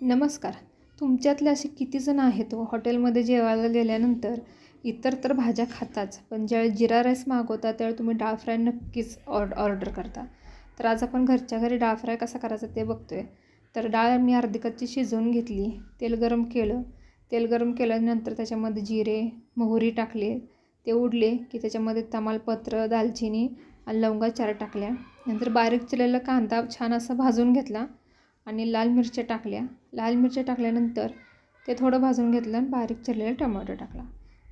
नमस्कार. तुमच्यातले असे कितीजण आहेत हो? हॉटेलमध्ये जेवायला गेल्यानंतर इतर तर भाज्या खाताच पण ज्यावेळी जिरा राईस मागवता त्यावेळी तुम्ही डाळ फ्राय नक्कीच ऑर्ड ऑर्डर करता. तर आज आपण घरच्या घरी डाळ फ्राय कसा करायचा ते बघतो आहे तर डाळ मी अर्धी कच्ची शिजवून घेतली तेल गरम केलं. तेल गरम केल्यानंतर त्याच्यामध्ये जिरे मोहरी टाकले. ते उडले की त्याच्यामध्ये तमालपत्र दालचिनी आणि लवंगा चार टाकल्या. नंतर बारीक चिरलेला कांदा छान असा भाजून घेतला. आणि लाल मिरच्या टाकल्या. लाल मिरच्या टाकल्यानंतर ते थोडं भाजून घेतलं आणि बारीक चिरलेला टोमॅटो टाकला.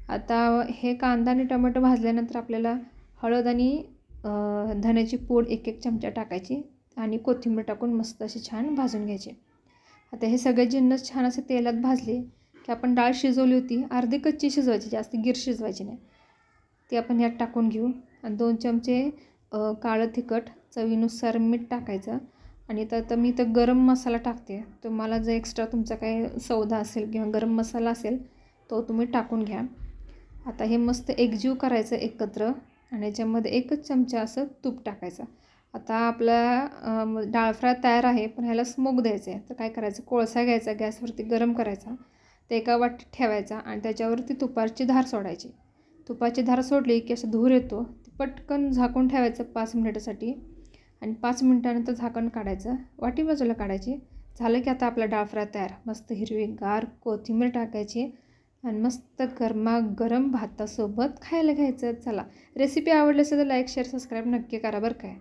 आता हे कांदा आणि टोमॅटो भाजल्यानंतर आपल्याला हळद आणि धण्याची पूड एक एक चमचा टाकायची आणि कोथिंबीर टाकून मस्त असे छान भाजून घ्यायचे. आता हे सगळे जिन्नस छान असे तेलात भाजले की आपण डाळ शिजवली होती अर्धी कच्ची शिजवायची जास्त गिर शिजवायची नाही. ती आपण यात टाकून घेऊ. आणि दोन चमचे काळं तिखट चवीनुसार मीठ टाकायचं. आणि तर तर मी तर गरम मसाला टाकते. तुम्हाला जर एक्स्ट्रा तुमचा काही सौदा असेल किंवा गरम मसाला असेल तो तुम्ही टाकून घ्या. आता हे मस्त एकजीव करायचं एकत्र आणि याच्यामध्ये एकच चमचा असं तूप टाकायचं. आता आपला डाळ फ्राय तयार आहे पण ह्याला स्मोक द्यायचं आहे तर काय करायचं? कोळसा घ्यायचा गॅसवरती गरम करायचा. ते एका वाटीत ठेवायचा आणि त्याच्यावरती तुपाची धार सोडायची. तुपाची धार सोडली की असं धूर येतो. पटकन झाकून ठेवायचं पाच मिनिटासाठी. आणि पाच मिनटानंतर झाकण काढायचं. वाटी बाजूला काढायची. झालं की आता आपला डाळ फ्राय तयार. मस्त हिरवी गार कोथिंबीर टाकायची आणि मस्त गरमागरम भातासोबत खायला घ्यायचं. चला. रेसिपी आवडली असेल तर लाईक शेअर सबस्क्राईब नक्की करा बरं काय